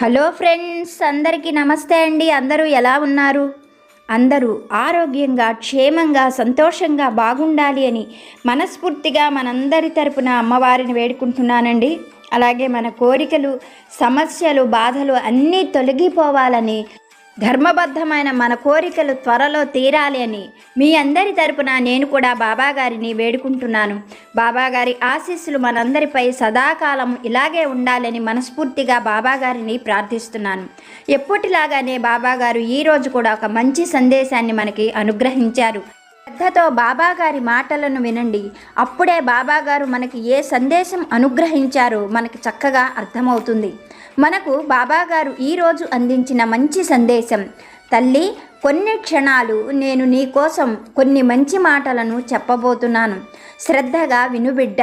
Hello friends అందరికీ నమస్తే అండి. అందరూ ఎలా ఉన్నారు? అందరూ ఆరోగ్యంగా క్షేమంగా సంతోషంగా బాగుండాలి అని మనస్ఫూర్తిగా మనందరి తరపున అమ్మవారిని వేడుకుంటున్నానండి. అలాగే మన కోరికలు సమస్యలు బాధలు అన్నీ తొలగిపోవాలని ధర్మబద్ధమైన మన కోరికలు త్వరలో తీరాలి అని మీ అందరి తరపున నేను కూడా బాబాగారిని వేడుకుంటున్నాను. బాబాగారి ఆశీస్సులు మనందరిపై సదాకాలం ఇలాగే ఉండాలని మనస్ఫూర్తిగా బాబాగారిని ప్రార్థిస్తున్నాను. ఎప్పటిలాగానే బాబాగారు ఈరోజు కూడా ఒక మంచి సందేశాన్ని మనకి అనుగ్రహించారు. శ్రద్ధతో బాబాగారి మాటలను వినండి. అప్పుడే బాబాగారు మనకి ఏ సందేశం అనుగ్రహించారో మనకి చక్కగా అర్థమవుతుంది. మనకు బాబాగారు ఈరోజు అందించిన మంచి సందేశం తల్లి కొన్ని క్షణాలు నేను నీ కోసం కొన్ని మంచి మాటలను చెప్పబోతున్నాను. శ్రద్ధగా వినుబిడ్డ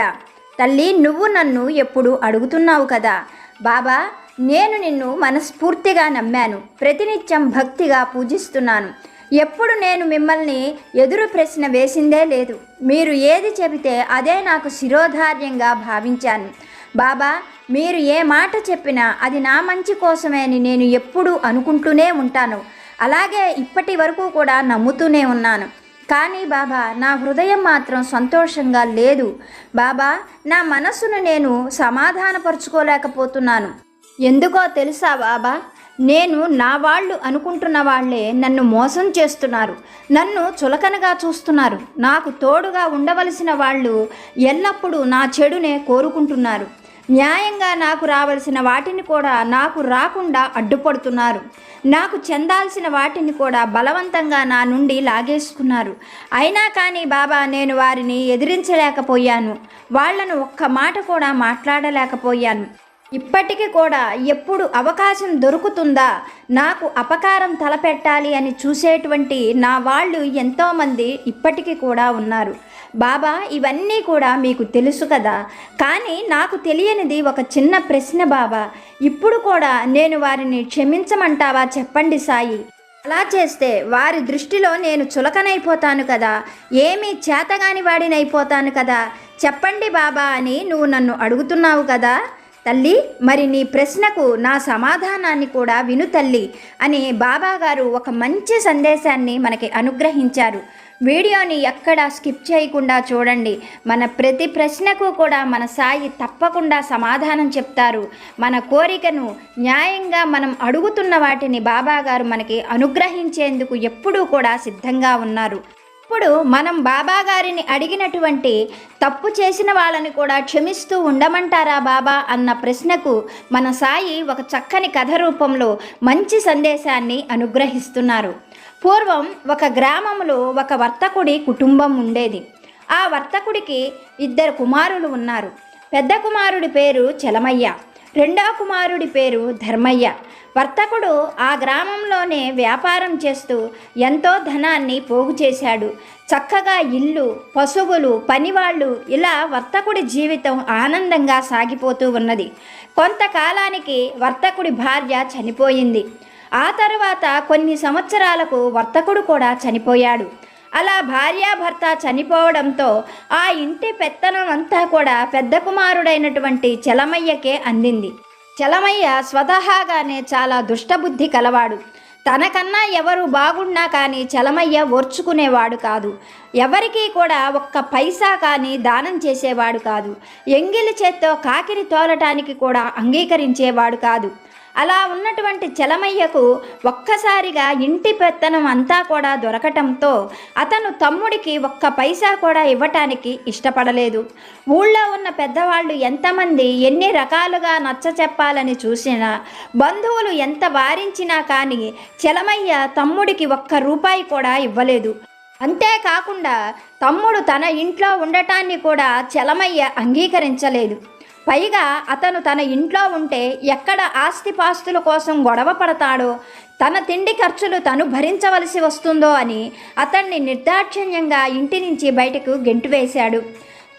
తల్లి నువ్వు నన్ను ఎప్పుడు అడుగుతున్నావు కదా? బాబా నేను నిన్ను మనస్ఫూర్తిగా నమ్మాను. ప్రతినిత్యం భక్తిగా పూజిస్తున్నాను. ఎప్పుడు నేను మిమ్మల్ని ఎదురు ప్రశ్న వేసిందే లేదు. మీరు ఏది చెబితే అదే నాకు శిరోధార్యంగా భావించాను. బాబా మీరు ఏ మాట చెప్పినా అది నా మంచి కోసమే అని నేను ఎప్పుడూ అనుకుంటూనే ఉంటాను. అలాగే ఇప్పటి వరకు కూడా నమ్ముతూనే ఉన్నాను. కానీ బాబా నా హృదయం మాత్రం సంతోషంగా లేదు. బాబా నా మనస్సును నేను సమాధానపరుచుకోలేకపోతున్నాను. ఎందుకో తెలుసా బాబా? నేను నా వాళ్ళు అనుకుంటున్న వాళ్ళే నన్ను మోసం చేస్తున్నారు. నన్ను చులకనగా చూస్తున్నారు. నాకు తోడుగా ఉండవలసిన వాళ్ళు ఎల్లప్పుడూ నా చెడునే కోరుకుంటున్నారు. న్యాయంగా నాకు రావలసిన వాటిని కూడా నాకు రాకుండా అడ్డుపడుతున్నారు. నాకు చెందాల్సిన వాటిని కూడా బలవంతంగా నా నుండి లాగేసుకున్నారు. అయినా కానీ బాబా నేను వారిని ఎదిరించలేకపోయాను. వాళ్ళను ఒక్క మాట కూడా మాట్లాడలేకపోయాను. ఇప్పటికీ కూడా ఎప్పుడు అవకాశం దొరుకుతుందా? నాకు అపకారం తలపెట్టాలి అని చూసేటువంటి నా వాళ్ళు ఎంతోమంది ఇప్పటికీ కూడా ఉన్నారు. బాబా ఇవన్నీ కూడా మీకు తెలుసు కదా. కానీ నాకు తెలియనిది ఒక చిన్న ప్రశ్న బాబా. ఇప్పుడు కూడా నేను వారిని క్షమించమంటావా చెప్పండి సాయి. అలా చేస్తే వారి దృష్టిలో నేను చులకనైపోతాను కదా. ఏమీ చేతగాని వాడినైపోతాను కదా. చెప్పండి బాబా అని నువ్వు నన్ను అడుగుతున్నావు కదా. తల్లి మరి నీ ప్రశ్నకు నా సమాధానాన్ని కూడా విను తల్లి అని బాబాగారు ఒక మంచి సందేశాన్ని మనకి అనుగ్రహించారు. వీడియోని ఎక్కడ స్కిప్ చేయకుండా చూడండి. మన ప్రతి ప్రశ్నకు కూడా మన సాయి తప్పకుండా సమాధానం చెప్తారు. మన కోరికను న్యాయంగా మనం అడుగుతున్న వాటిని బాబాగారు మనకి అనుగ్రహించేందుకు ఎప్పుడూ కూడా సిద్ధంగా ఉన్నారు. ఇప్పుడు మనం బాబా గారిని అడిగినటువంటి తప్పు చేసిన వాళ్ళని కూడా క్షమిస్తూ ఉండమంటారా బాబా అన్న ప్రశ్నకు మన సాయి ఒక చక్కని కథ రూపంలో మంచి సందేశాన్ని అనుగ్రహిస్తున్నారు. పూర్వం ఒక గ్రామంలో ఒక వర్తకుడి కుటుంబం ఉండేది. ఆ వర్తకుడికి ఇద్దరు కుమారులు ఉన్నారు. పెద్ద కుమారుడి పేరు చలమయ్య. రెండవ కుమారుడి పేరు ధర్మయ్య. వర్తకుడు ఆ గ్రామంలోనే వ్యాపారం చేస్తూ ఎంతో ధనాన్ని పోగు చేశాడు. చక్కగా ఇల్లు పశువులు పనివాళ్ళు ఇలా వర్తకుడి జీవితం ఆనందంగా సాగిపోతూ ఉన్నది. కొంతకాలానికి వర్తకుడి భార్య చనిపోయింది. ఆ తర్వాత కొన్ని సంవత్సరాలకు వర్తకుడు కూడా చనిపోయాడు. అలా భార్యాభర్త చనిపోవడంతో ఆ ఇంటి పెత్తనం అంతా కూడా పెద్ద కుమారుడైనటువంటి చలమయ్యకే అందింది. చలమయ్య స్వతహాగానే చాలా దుష్టబుద్ధి కలవాడు. తనకన్నా ఎవరు బాగున్నా కానీ చలమయ్య ఓర్చుకునేవాడు కాదు. ఎవరికీ కూడా ఒక్క పైసా కానీ దానం చేసేవాడు కాదు. ఎంగిలి చేత్తో కాకిని తోలటానికి కూడా అంగీకరించేవాడు కాదు. అలా ఉన్నటువంటి చలమయ్యకు ఒక్కసారిగా ఇంటి పెత్తనం అంతా కూడా దొరకటంతో అతను తమ్ముడికి ఒక్క పైసా కూడా ఇవ్వటానికి ఇష్టపడలేదు. ఊళ్ళో ఉన్న పెద్దవాళ్ళు ఎంతమంది ఎన్ని రకాలుగా నచ్చ చెప్పాలని చూసినా బంధువులు ఎంత వారించినా కానీ చలమయ్య తమ్ముడికి ఒక్క రూపాయి కూడా ఇవ్వలేదు. అంతేకాకుండా తమ్ముడు తన ఇంట్లో ఉండటాన్ని కూడా చలమయ్య అంగీకరించలేదు. పైగా అతను తన ఇంట్లో ఉంటే ఎక్కడ ఆస్తిపాస్తుల కోసం గొడవ పడతాడో తన తిండి ఖర్చులు తను భరించవలసి వస్తుందో అని అతన్ని నిర్దాక్షిణ్యంగా ఇంటి నుంచి బయటకు గెంటువేశాడు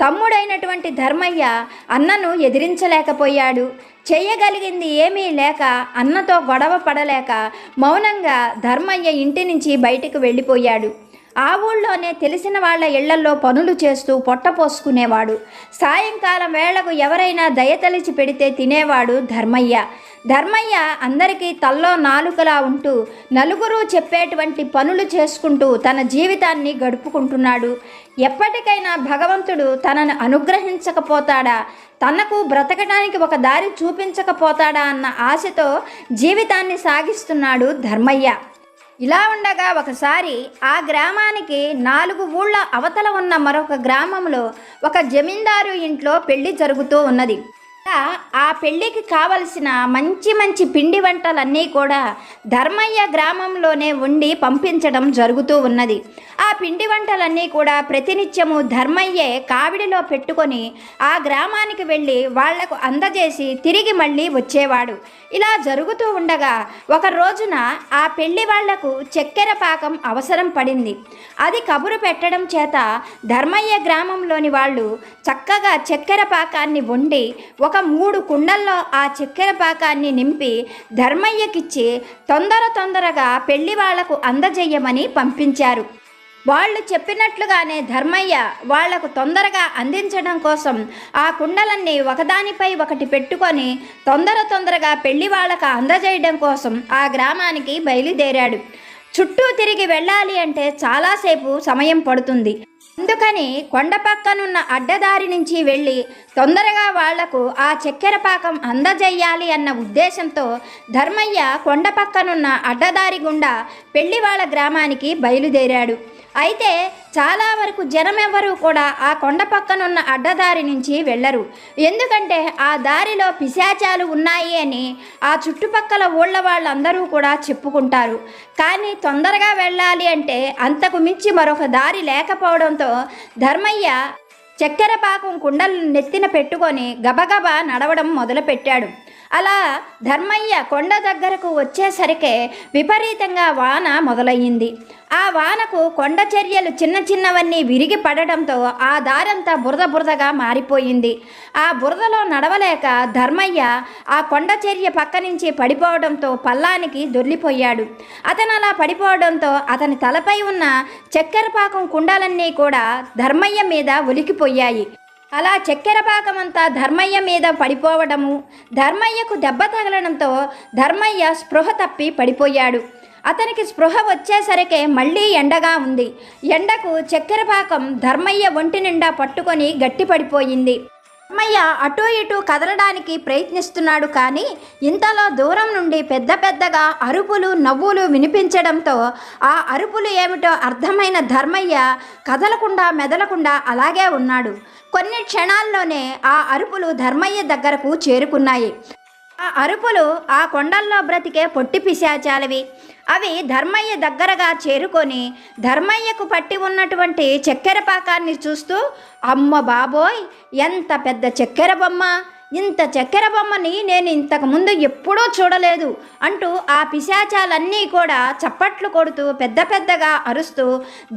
తమ్ముడైనటువంటి ధర్మయ్య అన్నను ఎదిరించలేకపోయాడు. చేయగలిగింది ఏమీ లేక అన్నతో గొడవ పడలేక మౌనంగా ధర్మయ్య ఇంటి నుంచి బయటకు వెళ్ళిపోయాడు. ఆ ఊళ్ళోనే తెలిసిన వాళ్ళ ఇళ్ళల్లో పనులు చేస్తూ పొట్ట పోసుకునేవాడు. సాయంకాలం వేళకు ఎవరైనా దయతలిచి పెడితే తినేవాడు ధర్మయ్య. ధర్మయ్య అందరికీ తల్లో నాలుకలా ఉంటూ నలుగురు చెప్పేటువంటి పనులు చేసుకుంటూ తన జీవితాన్ని గడుపుకుంటున్నాడు. ఎప్పటికైనా భగవంతుడు తనను అనుగ్రహించకపోతాడా? తనకు బ్రతకడానికి ఒక దారి చూపించకపోతాడా? అన్న ఆశతో జీవితాన్ని సాగిస్తున్నాడు ధర్మయ్య. ఇలా ఉండగా ఒకసారి ఆ గ్రామానికి నాలుగు ఊళ్ళ అవతల ఉన్న మరొక గ్రామంలో ఒక జమీందారు ఇంట్లో పెళ్ళి జరుగుతూ ఉన్నది. ఆ పెళ్ళికి కావలసిన మంచి మంచి పిండి వంటలన్నీ కూడా ధర్మయ్య గ్రామంలోనే ఉండి పంపించడం జరుగుతూ ఉన్నది. ఆ పిండి వంటలన్నీ కూడా ప్రతినిత్యము ధర్మయ్యే కావిడిలో పెట్టుకొని ఆ గ్రామానికి వెళ్ళి వాళ్ళకు అందజేసి తిరిగి మళ్ళీ వచ్చేవాడు. ఇలా జరుగుతూ ఉండగా ఒక రోజున ఆ పెళ్ళి వాళ్ళకు చక్కెర పాకం అవసరం పడింది. అది కబురు పెట్టడం చేత ధర్మయ్య గ్రామంలోని వాళ్ళు చక్కగా చక్కెర పాకాన్ని వండి ఒక మూడు కుండల్లో ఆ చక్కెర పాకాన్ని నింపి ధర్మయ్యకిచ్చి తొందర తొందరగా పెళ్ళి వాళ్ళకు అందజేయమని పంపించారు. వాళ్ళు చెప్పినట్లుగానే ధర్మయ్య వాళ్ళకు తొందరగా అందించడం కోసం ఆ కుండలన్నీ ఒకదానిపై ఒకటి పెట్టుకొని తొందర తొందరగా పెళ్ళి వాళ్ళకు అందజేయడం కోసం ఆ గ్రామానికి బయలుదేరాడు. చుట్టూ తిరిగి వెళ్ళాలి అంటే చాలాసేపు సమయం పడుతుంది. అందుకని కొండ పక్కనున్న అడ్డదారి నుంచి వెళ్ళి తొందరగా వాళ్ళకు ఆ చక్కెర పాకం అందజేయాలి అన్న ఉద్దేశంతో ధర్మయ్య కొండ పక్కనున్న అడ్డదారి గుండా పెళ్ళివాళ్ళ గ్రామానికి బయలుదేరాడు. అయితే చాలా వరకు జనం ఎవరు కూడా ఆ కొండ పక్కనున్న అడ్డదారి నుంచి వెళ్ళరు. ఎందుకంటే ఆ దారిలో పిశాచాలు ఉన్నాయి అని ఆ చుట్టుపక్కల ఊళ్ళ వాళ్ళందరూ కూడా చెప్పుకుంటారు. కానీ తొందరగా వెళ్ళాలి అంటే అంతకు మించి మరొక దారి లేకపోవడంతో ధర్మయ్య చక్కెర పాకం కుండలు నెత్తిన పెట్టుకొని గబగబా నడవడం మొదలుపెట్టాడు. అలా ధర్మయ్య కొండ దగ్గరకు వచ్చేసరికే విపరీతంగా వాన మొదలయ్యింది. ఆ వానకు కొండ చర్యలు చిన్న చిన్నవన్నీ విరిగి పడడంతో ఆ దారంతా బురద బురదగా మారిపోయింది. ఆ బురదలో నడవలేక ధర్మయ్య ఆ కొండ చర్య పక్క నుంచి పడిపోవడంతో పల్లానికి దొర్లిపోయాడు. అతను అలా పడిపోవడంతో అతని తలపై ఉన్న చక్కెర పాకం కుండాలన్నీ కూడా ధర్మయ్య మీద ఒలికిపోయాయి. అలా చక్కెర పాకమంతా ధర్మయ్య మీద పడిపోవడము ధర్మయ్యకు దెబ్బ తగలడంతో ధర్మయ్య స్పృహ తప్పి పడిపోయాడు. అతనికి స్పృహ వచ్చేసరికే మళ్ళీ ఎండగా ఉంది. ఎండకు చక్కెర పాకం ధర్మయ్య ఒంటి నిండా పట్టుకొని గట్టిపడిపోయింది. ధర్మయ్య అటూ ఇటూ కదలడానికి ప్రయత్నిస్తున్నాడు కానీ ఇంతలో దూరం నుండి పెద్ద పెద్దగా అరుపులు నవ్వులు వినిపించడంతో ఆ అరుపులు ఏమిటో అర్థమైన ధర్మయ్య కదలకుండా మెదలకుండా అలాగే ఉన్నాడు. కొన్ని క్షణాల్లోనే ఆ అరుపులు ధర్మయ్య దగ్గరకు చేరుకున్నాయి. ఆ అరుపులు ఆ కొండల్లో బ్రతికే పొట్టి పిశాచాలవి. అవి ధర్మయ్య దగ్గరగా చేరుకొని ధర్మయ్యకు పట్టి ఉన్నటువంటి చక్కెర పాకాన్ని చూస్తూ అమ్మ బాబోయ్ ఎంత పెద్ద చక్కెర బొమ్మ! ఇంత చక్కెర బొమ్మని నేను ఇంతకు ముందు ఎప్పుడూ చూడలేదు అంటూ ఆ పిశాచాలన్నీ కూడా చప్పట్లు కొడుతూ పెద్ద పెద్దగా అరుస్తూ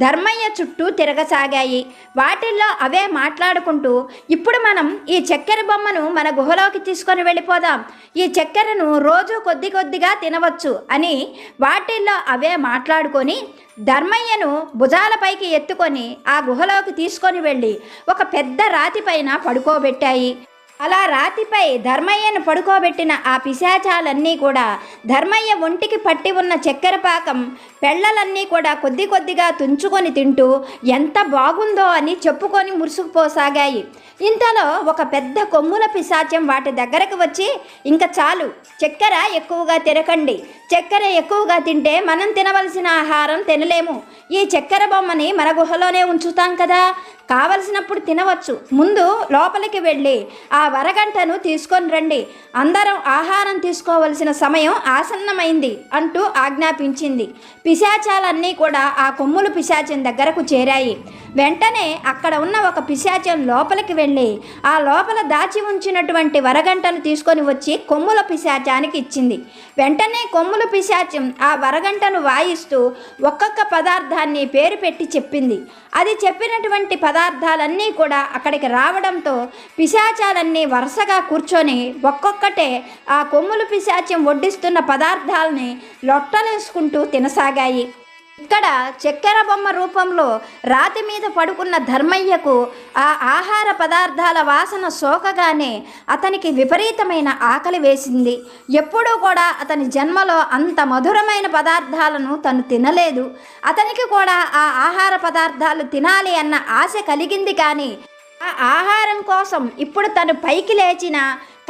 ధర్మయ్య చుట్టూ తిరగసాగాయి. వాటిల్లో అవే మాట్లాడుకుంటూ ఇప్పుడు మనం ఈ చక్కెర బొమ్మను మన గుహలోకి తీసుకొని వెళ్ళిపోదాం. ఈ చక్కెరను రోజు కొద్ది కొద్దిగా తినవచ్చు అని వాటిల్లో అవే మాట్లాడుకొని ధర్మయ్యను భుజాలపైకి ఎత్తుకొని ఆ గుహలోకి తీసుకొని వెళ్ళి ఒక పెద్ద రాతిపైన పడుకోబెట్టాయి. అలా రాతిపై ధర్మయ్యను పడుకోబెట్టిన ఆ పిశాచాలన్నీ కూడా ధర్మయ్య ఒంటికి పట్టి ఉన్న చక్కెర పాకం పెళ్ళలన్నీ కూడా కొద్ది కొద్దిగా తుంచుకొని తింటూ ఎంత బాగుందో అని చెప్పుకొని మురుసుకుపోసాగాయి ఇంతలో ఒక పెద్ద కొమ్ముల పిశాచం వాటి దగ్గరకు వచ్చి ఇంకా చాలు చక్కెర ఎక్కువగా తిరకండి. చక్కెర ఎక్కువగా తింటే మనం తినవలసిన ఆహారం తినలేము. ఈ చక్కెర బొమ్మని మన గుహలోనే ఉంచుతాం కదా. కావలసినప్పుడు తినవచ్చు. ముందు లోపలికి వెళ్ళి ఆ వరగంటను తీసుకొని రండి. అందరం ఆహారం తీసుకోవలసిన సమయం ఆసన్నమైంది అంటూ ఆజ్ఞాపించింది. పిశాచాలన్నీ కూడా ఆ కొమ్ములు పిశాచం దగ్గరకు చేరాయి. వెంటనే అక్కడ ఉన్న ఒక పిశాచం లోపలికి వెళ్ళి ఆ లోపల దాచి ఉంచినటువంటి వరగంటను తీసుకొని వచ్చి కొమ్ముల పిశాచానికి ఇచ్చింది. వెంటనే కొమ్ముల పిశాచం ఆ వరగంటను వాయిస్తూ ఒక్కొక్క పదార్థాన్ని పేరు పెట్టి చెప్పింది. అది చెప్పినటువంటి పదార్థాలన్నీ కూడా అక్కడికి రావడంతో పిశాచాలన్నీ వరుసగా కూర్చొని ఒక్కొక్కటే ఆ కొమ్ములు పిశాచ్యం వడ్డిస్తున్న పదార్థాలని లొట్టలేసుకుంటూ తినసాగాయి. ఇక్కడ చక్కెర బొమ్మ రూపంలో రాతి మీద పడుకున్న ధర్మయ్యకు ఆ ఆహార పదార్థాల వాసన సోకగానే అతనికి విపరీతమైన ఆకలి వేసింది. ఎప్పుడూ కూడా అతని జన్మలో అంత మధురమైన పదార్థాలను తను తినలేదు. అతనికి కూడా ఆ ఆహార పదార్థాలు తినాలి అన్న ఆశ కలిగింది కానీ ఆ ఆహారం కోసం ఇప్పుడు తను పైకి లేచిన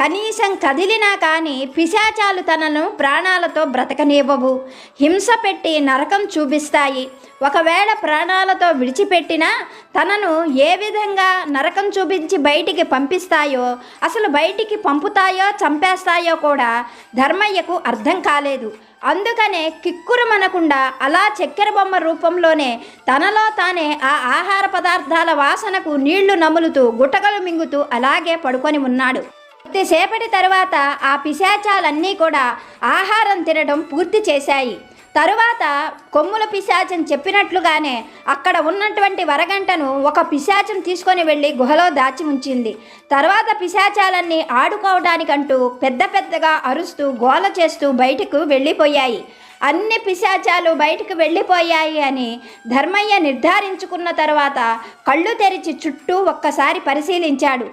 కనీసం కదిలినా కానీ పిశాచాలు తనను ప్రాణాలతో బ్రతకనివ్వవు. హింస పెట్టి నరకం చూపిస్తాయి. ఒకవేళ ప్రాణాలతో విడిచిపెట్టినా తనను ఏ విధంగా నరకం చూపించి బయటికి పంపిస్తాయో అసలు బయటికి పంపుతాయో చంపేస్తాయో కూడా ధర్మయ్యకు అర్థం కాలేదు. అందుకనే కిక్కురుమనకుండా అలా చక్కెర బొమ్మ రూపంలోనే తనలో తానే ఆ ఆహార పదార్థాల వాసనకు నీళ్ళు నములుతూ గుటకలు మింగుతూ అలాగే పడుకొని ఉన్నాడు. కొద్దిసేపటి తరువాత ఆ పిశాచాలన్నీ కూడా ఆహారం తినడం పూర్తి చేశాయి. తరువాత కొమ్ముల పిశాచం చెప్పినట్లుగానే అక్కడ ఉన్నటువంటి వరగంటను ఒక పిశాచం తీసుకొని వెళ్ళి గుహలో దాచి ఉంచింది. తర్వాత పిశాచాలన్నీ ఆడుకోవడానికంటూ పెద్ద పెద్దగా అరుస్తూ గోల చేస్తూ బయటకు వెళ్ళిపోయాయి. అన్ని పిశాచాలు బయటకు వెళ్ళిపోయాయి అని ధర్మయ్య నిర్ధారించుకున్న తర్వాత కళ్ళు తెరిచి చుట్టూ ఒక్కసారి పరిశీలించాడు.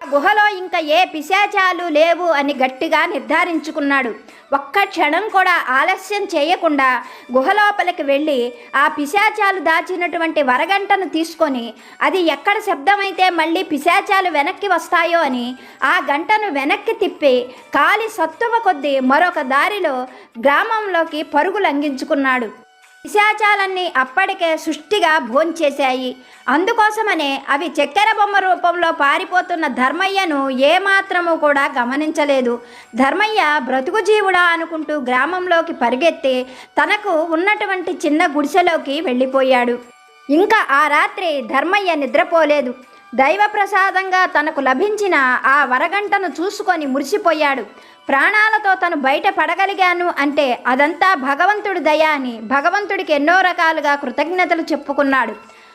గుహలో ఇంకా ఏ పిశాచాలు లేవు అని గట్టిగా నిర్ధారించుకున్నాడు. ఒక్క క్షణం కూడా ఆలస్యం చేయకుండా గుహలోపలికి వెళ్ళి ఆ పిశాచాలు దాచినటువంటి వరగంటను తీసుకొని అది ఎక్కడ శబ్దమైతే మళ్ళీ పిశాచాలు వెనక్కి వస్తాయో అని ఆ గంటను వెనక్కి తిప్పి కాలి సత్తువ కొద్దీ మరొక దారిలో గ్రామంలోకి పరుగు లంఘించుకున్నాడు పిశాచాలన్నీ అప్పటికే సుష్టిగా భోంచేశాయి. అందుకోసమనే అవి చక్కెర బొమ్మ రూపంలో పారిపోతున్న ధర్మయ్యను ఏమాత్రము కూడా గమనించలేదు. ధర్మయ్య బ్రతుకు జీవుడా అనుకుంటూ గ్రామంలోకి పరిగెత్తి తనకు ఉన్నటువంటి చిన్న గుడిసెలోకి వెళ్ళిపోయాడు. ఇంకా ఆ రాత్రి ధర్మయ్య నిద్రపోలేదు. దైవ ప్రసాదంగా తనకు లభించిన ఆ వరగంటను చూసుకొని మురిసిపోయాడు. ప్రాణాలతో తను బయట పడగలిగాను అంటే అదంతా భగవంతుడి దయ అని భగవంతుడికి ఎన్నో రకాలుగా కృతజ్ఞతలు చెప్పుకున్నాడు.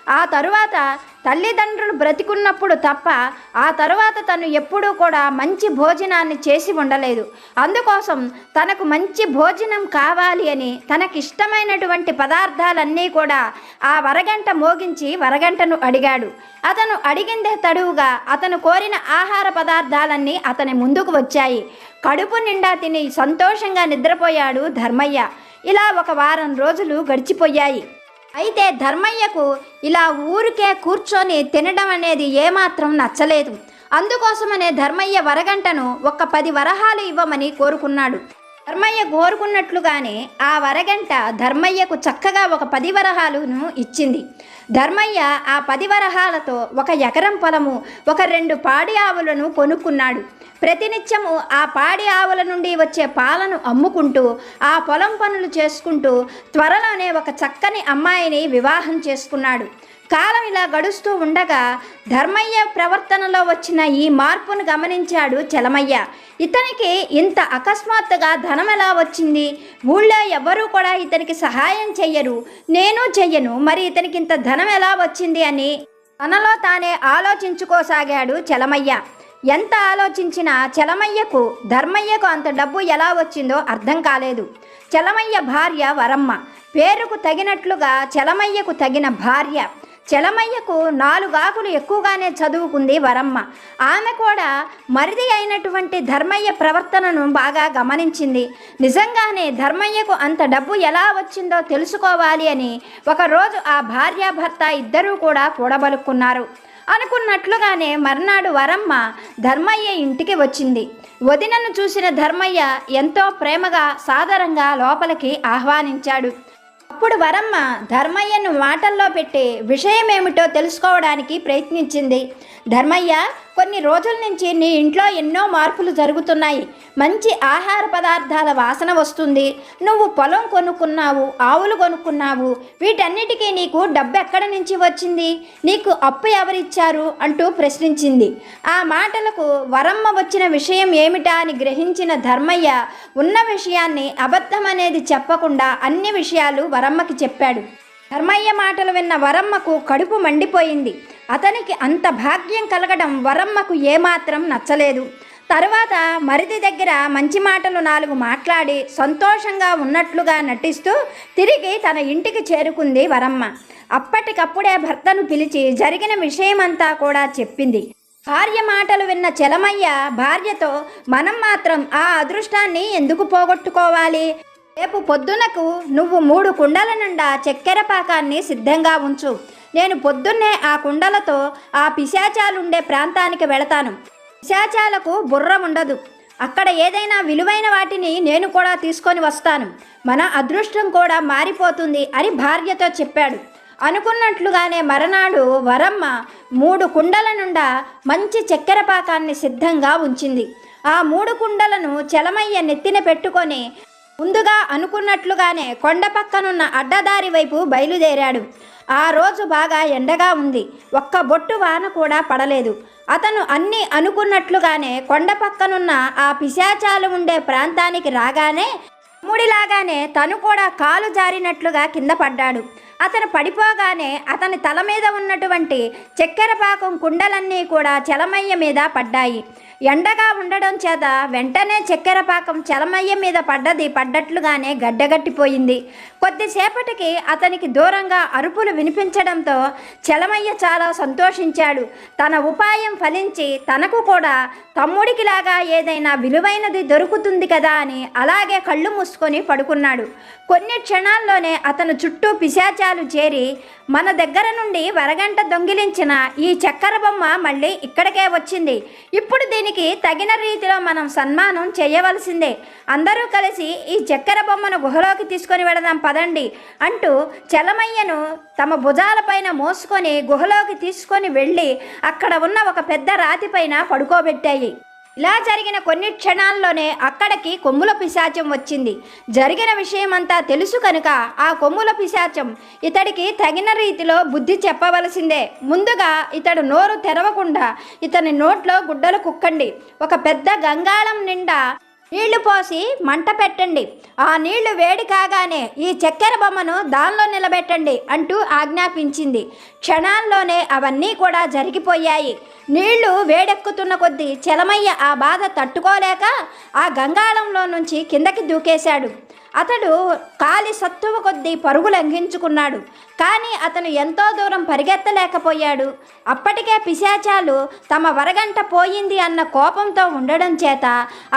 ఆ తరువాత తల్లిదండ్రులు బ్రతికున్నప్పుడు తప్ప ఆ తరువాత తను ఎప్పుడూ కూడా మంచి భోజనాన్ని చేసి ఉండలేదు. అందుకోసం తనకు మంచి భోజనం కావాలి అని తనకిష్టమైనటువంటి పదార్థాలన్నీ కూడా ఆ వరగంట మోగించి వరగంటను అడిగాడు. అతను అడిగిందే తడువుగా అతను కోరిన ఆహార పదార్థాలన్నీ అతని ముందుకు వచ్చాయి. కడుపు నిండా తిని సంతోషంగా నిద్రపోయాడు ధర్మయ్య. ఇలా ఒక వారం రోజులు గడిచిపోయాయి. అయితే ధర్మయ్యకు ఇలా ఊరికే కూర్చొని తినడం అనేది ఏమాత్రం నచ్చలేదు. అందుకోసమనే ధర్మయ్య వరగంటను ఒక పది వరహాలు ఇవ్వమని కోరుకున్నాడు. ధర్మయ్య కోరుకున్నట్లుగానే ఆ వరగంట ధర్మయ్యకు చక్కగా ఒక పది వరహాలను ఇచ్చింది. ధర్మయ్య ఆ పది వరహాలతో ఒక ఎకరం పొలము ఒక రెండు పాడి ఆవులను కొనుక్కున్నాడు. ప్రతినిత్యము ఆ పాడి ఆవుల నుండి వచ్చే పాలను అమ్ముకుంటూ ఆ పొలం పనులు చేసుకుంటూ త్వరలోనే ఒక చక్కని అమ్మాయిని వివాహం చేసుకున్నాడు. కాలం ఇలా గడుస్తూ ఉండగా ధర్మయ్య ప్రవర్తనలో వచ్చిన ఈ మార్పును గమనించాడు చలమయ్య. ఇతనికి ఇంత అకస్మాత్తుగా ధనం ఎలా వచ్చింది? ఊళ్ళో ఎవరూ కూడా ఇతనికి సహాయం చెయ్యరు. నేను చెయ్యను. మరి ఇతనికి ఇంత ధనం ఎలా వచ్చింది అని తనలో తానే ఆలోచించుకోసాగాడు చలమయ్య. ఎంత ఆలోచించినా చలమయ్యకు ధర్మయ్యకు అంత డబ్బు ఎలా వచ్చిందో అర్థం కాలేదు. చలమయ్య భార్య వరమ్మ. పేరుకు తగినట్లుగా చలమయ్యకు తగిన భార్య. చలమయ్యకు నాలుగాకులు ఎక్కువగానే చదువుకుంది వరమ్మ. ఆమె కూడా మరిది అయినటువంటి ధర్మయ్య ప్రవర్తనను బాగా గమనించింది. నిజంగానే ధర్మయ్యకు అంత డబ్బు ఎలా వచ్చిందో తెలుసుకోవాలి అని ఒకరోజు ఆ భార్యాభర్త ఇద్దరూ కూడా కూడబలుక్కున్నారు. అనుకున్నట్లుగానే మర్నాడు వరమ్మ ధర్మయ్య ఇంటికి వచ్చింది. వదినను చూసిన ధర్మయ్య ఎంతో ప్రేమగా సాదరంగా లోపలికి ఆహ్వానించాడు. అప్పుడు వరమ్మ ధర్మయ్యను మాటల్లో పెట్టి విషయమేమిటో తెలుసుకోవడానికి ప్రయత్నించింది. ధర్మయ్య కొన్ని రోజుల నుంచి నీ ఇంట్లో ఎన్నో మార్పులు జరుగుతున్నాయి. మంచి ఆహార పదార్థాల వాసన వస్తుంది. నువ్వు పొలం కొనుక్కున్నావు ఆవులు కొనుక్కున్నావు. వీటన్నిటికీ నీకు డబ్బు ఎక్కడి నుంచి వచ్చింది? నీకు అప్పు ఎవరిచ్చారు? అంటూ ప్రశ్నించింది. ఆ మాటలకు వరమ్మ వచ్చిన విషయం ఏమిటా అని గ్రహించిన ధర్మయ్య ఉన్న విషయాన్ని అబద్ధం అనేది చెప్పకుండా అన్ని విషయాలు వరమ్మకి చెప్పాడు. ధర్మయ్య మాటలు విన్న వరమ్మకు కడుపు మండిపోయింది. అతనికి అంత భాగ్యం కలగడం వరమ్మకు ఏమాత్రం నచ్చలేదు. తరువాత మరిది దగ్గర మంచి మాటలు నాలుగు మాట్లాడి సంతోషంగా ఉన్నట్లుగా నటిస్తూ తిరిగి తన ఇంటికి చేరుకుంది వరమ్మ. అప్పటికప్పుడే భర్తను పిలిచి జరిగిన విషయమంతా కూడా చెప్పింది. భార్య మాటలు విన్న చలమయ్య భార్యతో మనం మాత్రం ఆ అదృష్టాన్ని ఎందుకు పోగొట్టుకోవాలి? రేపు పొద్దునకు నువ్వు మూడు కుండల నిండా చక్కెర పాకాన్ని సిద్ధంగా ఉంచు. నేను పొద్దున్నే ఆ కుండలతో ఆ పిశాచాలుండే ప్రాంతానికి వెళతాను. పిశాచాలకు బుర్ర ఉండదు. అక్కడ ఏదైనా విలువైన వాటిని నేను కూడా తీసుకొని వస్తాను. మన అదృష్టం కూడా మారిపోతుంది అని భార్యతో చెప్పాడు. అనుకున్నట్లుగానే మరనాడు వరమ్మ మూడు కుండల నుండా మంచి చక్కెర పాకాన్ని సిద్ధంగా ఉంచింది. ఆ మూడు కుండలను చలమయ్య నెత్తిన పెట్టుకొని ముందుగా అనుకున్నట్లుగానే కొండ పక్కనున్న అడ్డదారి వైపు బయలుదేరాడు. ఆ రోజు బాగా ఎండగా ఉంది. ఒక్క బొట్టు వాన కూడా పడలేదు. అతను అన్నీ అనుకున్నట్లుగానే కొండ పక్కనున్న ఆ పిశాచాలు ఉండే ప్రాంతానికి రాగానే ముడిలాగానే తను కూడా కాలు జారినట్లుగా కింద పడ్డాడు. అతను పడిపోగానే అతని తల మీద ఉన్నటువంటి చక్కెర పాకం కుండలన్నీ కూడా చలమయ్య మీద పడ్డాయి. ఎండగా ఉండడం చేత వెంటనే చక్కెర పాకం చలమయ్య మీద పడ్డది పడ్డట్లుగానే గడ్డగట్టిపోయింది. కొద్దిసేపటికి అతనికి దూరంగా అరుపులు వినిపించడంతో చలమయ్య చాలా సంతోషించాడు. తన ఉపాయం ఫలించి తనకు కూడా తమ్ముడికిలాగా ఏదైనా విలువైనది దొరుకుతుంది కదా అని అలాగే కళ్ళు మూసుకొని పడుకున్నాడు. కొన్ని క్షణాల్లోనే అతను చుట్టూ పిశాచాలు చేరి మన దగ్గర నుండి వరగంట దొంగిలించిన ఈ చక్కెర బొమ్మ మళ్ళీ ఇక్కడికే వచ్చింది. ఇప్పుడు దీనికి తగిన రీతిలో మనం సన్మానం చేయవలసిందే. అందరూ కలిసి ఈ చక్కెర బొమ్మను గుహలోకి తీసుకొని వెళదాం పదండి అంటూ చలమయ్యను తమ భుజాలపైన మోసుకొని గుహలోకి తీసుకొని వెళ్ళి అక్కడ ఉన్న ఒక పెద్ద రాతిపైన పడుకోబెట్టాయి. ఇలా జరిగిన కొన్ని క్షణాల్లోనే అక్కడికి కొమ్ముల పిశాచం వచ్చింది. జరిగిన విషయమంతా తెలుసు కనుక ఆ కొమ్ముల పిశాచం ఇతడికి తగిన రీతిలో బుద్ధి చెప్పవలసిందే. ముందుగా ఇతడు నోరు తెరవకుండా ఇతని నోట్లో గుడ్డలు కుక్కండి. ఒక పెద్ద గంగాళం నిండా నీళ్ళు పోసి మంట పెట్టండి. ఆ నీళ్ళు వేడి కాగానే ఈ చక్కెర బొమ్మను దానిలో నిలబెట్టండి అంటూ ఆజ్ఞాపించింది. క్షణాల్లోనే అవన్నీ కూడా జరిగిపోయాయి. నీళ్ళు వేడెక్కుతున్న కొద్దీ చలమయ్య ఆ బాధ తట్టుకోలేక ఆ గంగాళంలో నుంచి కిందకి దూకేశాడు. అతడు కాలి సత్తువ కొద్దీ పరుగు లంఘించుకున్నాడు. కానీ అతను ఎంతో దూరం పరిగెత్తలేకపోయాడు. అప్పటికే పిశాచాలు తమ వరగంట పోయింది అన్న కోపంతో ఉండడం చేత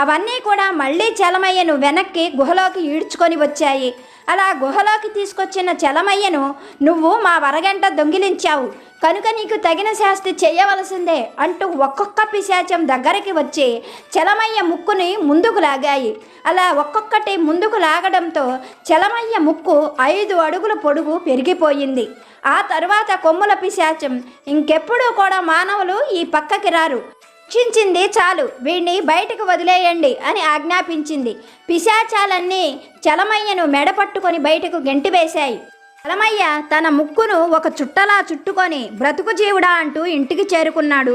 అవన్నీ కూడా మళ్ళీ చలమయ్యను వెనక్కి గుహలోకి ఈడ్చుకొని వచ్చాయి. అలా గుహలోకి తీసుకొచ్చిన చలమయ్యను నువ్వు మా వరగంట దొంగిలించావు. కనుక నీకు తగిన శాస్తి చేయవలసిందే అంటూ ఒక్కొక్క పిశాచం దగ్గరికి వచ్చి చలమయ్య ముక్కుని ముందుకు లాగాయి. అలా ఒక్కొక్కటి ముందుకు లాగడంతో చలమయ్య ముక్కు ఐదు అడుగుల పొడుగు పెరిగిపోయింది. ఆ తరువాత కొమ్ముల పిశాచం ఇంకెప్పుడూ కూడా మానవులు ఈ పక్కకి రారు. రక్షించింది చాలు వీడిని బయటకు వదిలేయండి అని ఆజ్ఞాపించింది. పిశాచాలన్నీ చలమయ్యను మెడ పట్టుకొని బయటకు గెంటివేశాయి చలమయ్య తన ముక్కును ఒక చుట్టలా చుట్టుకొని బ్రతుకు జీవుడా అంటూ ఇంటికి చేరుకున్నాడు.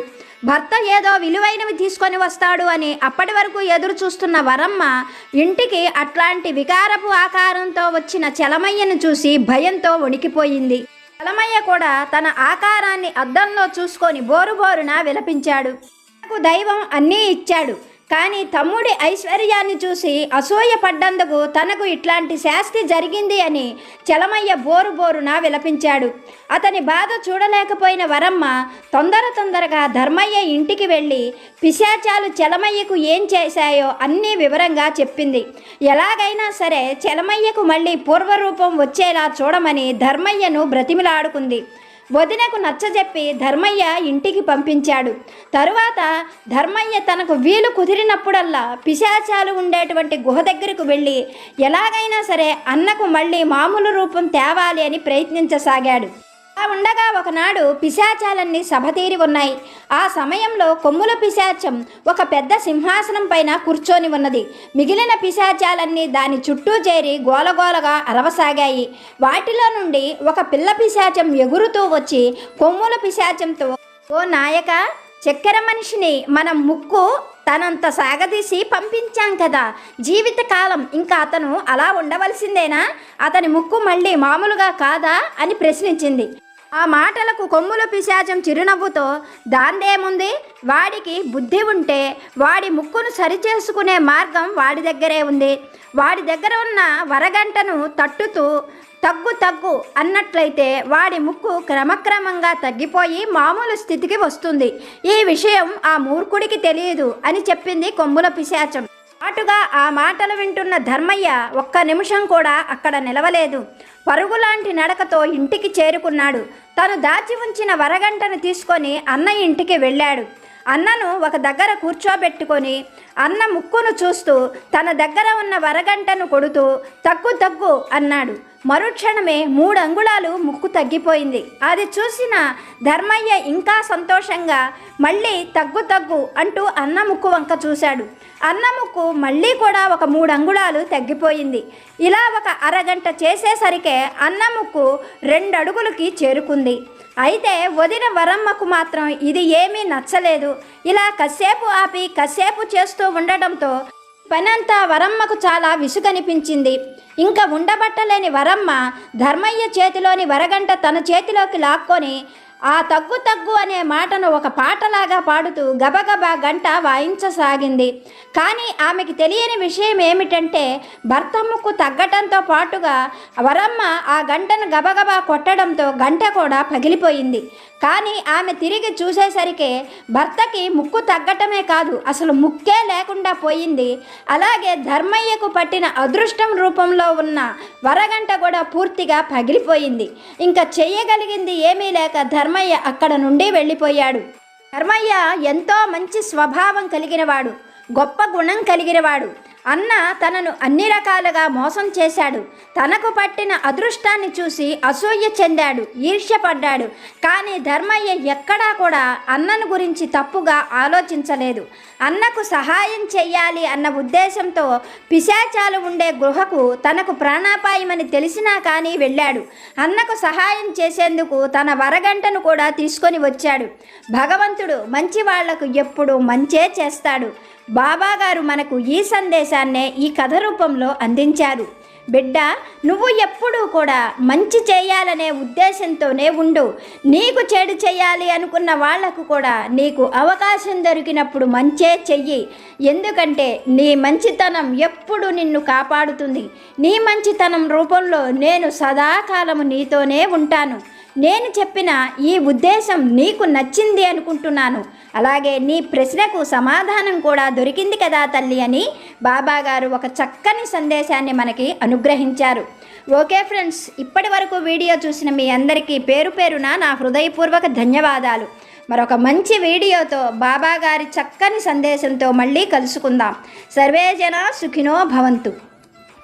భర్త ఏదో విలువైనవి తీసుకొని వస్తాడు అని అప్పటి వరకు ఎదురు చూస్తున్న వరమ్మ ఇంటికి అట్లాంటి వికారపు ఆకారంతో వచ్చిన చలమయ్యను చూసి భయంతో వణికిపోయింది. చలమయ్య కూడా తన ఆకారాన్ని అద్దంలో చూసుకొని బోరు బోరున విలపించాడు. నాకు దైవం అన్నీ ఇచ్చాడు. కానీ తమ్ముడి ఐశ్వర్యాన్ని చూసి అసూయ పడ్డందుకు తనకు ఇట్లాంటి శాస్తి జరిగింది అని చలమయ్య బోరు బోరున విలపించాడు. అతని బాధ చూడలేకపోయిన వరమ్మ తొందర తొందరగా ధర్మయ్య ఇంటికి వెళ్ళి పిశాచాలు చలమయ్యకు ఏం చేశాయో అన్నీ వివరంగా చెప్పింది. ఎలాగైనా సరే చలమయ్యకు మళ్ళీ పూర్వరూపం వచ్చేలా చూడమని ధర్మయ్యను బ్రతిమిలాడుకుంది. వదినకు నచ్చజెప్పి ధర్మయ్య ఇంటికి పంపించాడు. తరువాత ధర్మయ్య తనకు వీలు కుదిరినప్పుడల్లా పిశాచాలు ఉండేటువంటి గుహ దగ్గరకు వెళ్ళి ఎలాగైనా సరే అన్నకు మళ్ళీ మామూలు రూపం తేవాలి అని ప్రయత్నించసాగాడు. అలా ఉండగా ఒకనాడు పిశాచాలన్నీ సభతీరి ఉన్నాయి. ఆ సమయంలో కొమ్ముల పిశాచం ఒక పెద్ద సింహాసనం పైన కూర్చొని ఉన్నది. మిగిలిన పిశాచాలన్నీ దాని చుట్టూ చేరి గోలగోలగా అరవసాగాయి. వాటిలో నుండి ఒక పిల్ల పిశాచం ఎగురుతూ వచ్చి కొమ్ముల పిశాచంతో ఓ నాయక చక్కెర మనిషిని మనం ముక్కు తనంత సాగదీసి పంపించాం కదా. జీవితకాలం ఇంకా అతను అలా ఉండవలసిందేనా? అతని ముక్కు మళ్ళీ మామూలుగా కాదా? అని ప్రశ్నించింది. ఆ మాటలకు కొమ్ముల పిశాచం చిరునవ్వుతో దాందేముంది? వాడికి బుద్ధి ఉంటే వాడి ముక్కును సరిచేసుకునే మార్గం వాడి దగ్గరే ఉంది. వాడి దగ్గర ఉన్న వరగంటను తట్టుతూ తగ్గు తగ్గు అన్నట్లయితే వాడి ముక్కు క్రమక్రమంగా తగ్గిపోయి మామూలు స్థితికి వస్తుంది. ఈ విషయం ఆ మూర్ఖుడికి తెలియదు అని చెప్పింది కొమ్ముల పిశాచం. పాటుగా ఆ మాటలు వింటున్న ధర్మయ్య ఒక్క నిమిషం కూడా అక్కడ నిలవలేదు. పరుగులాంటి నడకతో ఇంటికి చేరుకున్నాడు. తను దాచి ఉంచిన వరగంటను తీసుకొని అన్న ఇంటికి వెళ్ళాడు. అన్నను ఒక దగ్గర కూర్చోబెట్టుకొని అన్న ముక్కును చూస్తూ తన దగ్గర ఉన్న వరగంటను కొడుతూ తగ్గు తగ్గు అన్నాడు. మరుక్షణమే మూడు అంగుళాలు ముక్కు తగ్గిపోయింది. అది చూసిన ధర్మయ్య ఇంకా సంతోషంగా మళ్ళీ తగ్గు తగ్గు అంటూ అన్న ముక్కు వంక చూశాడు. అన్న ముక్కు మళ్ళీ కూడా ఒక మూడు అంగుళాలు తగ్గిపోయింది. ఇలా ఒక అరగంట చేసేసరికే అన్న ముక్కు రెండు అడుగులకి చేరుకుంది. అయితే వదిన వరమ్మకు మాత్రం ఇది ఏమీ నచ్చలేదు. ఇలా కసేపు ఆపి కసేపు చేస్తూ ఉండడంతో పనంతా వరమ్మకు చాలా విసుగనిపించింది. ఇంకా ఉండబట్టలేని వరమ్మ ధర్మయ్య చేతిలోని వరగంట తన చేతిలోకి లాక్కొని ఆ తగ్గు తగ్గు అనే మాటను ఒక పాటలాగా పాడుతూ గబగబా గంట వాయించసాగింది. కానీ ఆమెకి తెలియని విషయం ఏమిటంటే భర్త ముక్కు తగ్గటంతో పాటుగా వరమ్మ ఆ గంటను గబగబా కొట్టడంతో గంట కూడా పగిలిపోయింది. కానీ ఆమె తిరిగి చూసేసరికి భర్తకి ముక్కు తగ్గటమే కాదు అసలు ముక్కే లేకుండా పోయింది. అలాగే ధర్మయ్యకు పట్టిన అదృష్టం రూపంలో ఉన్న వరగంట కూడా పూర్తిగా పగిలిపోయింది. ఇంకా చెయ్యగలిగింది ఏమీ లేక ధర్మయ్య అక్కడ నుండి వెళ్ళిపోయాడు. ధర్మయ్య ఎంతో మంచి స్వభావం కలిగినవాడు గొప్ప గుణం కలిగినవాడు. అన్న తనను అన్ని రకాలుగా మోసం చేశాడు. తనకు పట్టిన అదృష్టాన్ని చూసి అసూయ చెందాడు ఈర్ష్యపడ్డాడు. కానీ ధర్మయ్య ఎక్కడా కూడా అన్నను గురించి తప్పుగా ఆలోచించలేదు. అన్నకు సహాయం చెయ్యాలి అన్న ఉద్దేశంతో పిశాచాలు ఉండే గృహకు తనకు ప్రాణాపాయమని తెలిసినా కానీ వెళ్ళాడు. అన్నకు సహాయం చేసేందుకు తన వరగంటను కూడా తీసుకొని వచ్చాడు. భగవంతుడు మంచి వాళ్ళకు ఎప్పుడూ మంచే చేస్తాడు. బాబాగారు మనకు ఈ సందేశం సందేశాన్నే ఈ కథ రూపంలో అందించారు. బిడ్డ నువ్వు ఎప్పుడూ కూడా మంచి చేయాలనే ఉద్దేశంతోనే ఉండు. నీకు చెడు చేయాలి అనుకున్న వాళ్ళకు కూడా నీకు అవకాశం దొరికినప్పుడు మంచే చెయ్యి. ఎందుకంటే నీ మంచితనం ఎప్పుడు నిన్ను కాపాడుతుంది. నీ మంచితనం రూపంలో నేను సదాకాలము నీతోనే ఉంటాను. నేను చెప్పిన ఈ ఉద్దేశం నీకు నచ్చింది అనుకుంటున్నాను. అలాగే నీ ప్రశ్నకు సమాధానం కూడా దొరికింది కదా తల్లి అని బాబాగారు ఒక చక్కని సందేశాన్ని మనకి అనుగ్రహించారు. ఓకే ఫ్రెండ్స్ ఇప్పటి వరకు వీడియో చూసిన మీ అందరికీ పేరు పేరున నా హృదయపూర్వక ధన్యవాదాలు. మరొక మంచి వీడియోతో బాబాగారి చక్కని సందేశంతో మళ్ళీ కలుసుకుందాం. సర్వేజన సుఖినో భవంతు.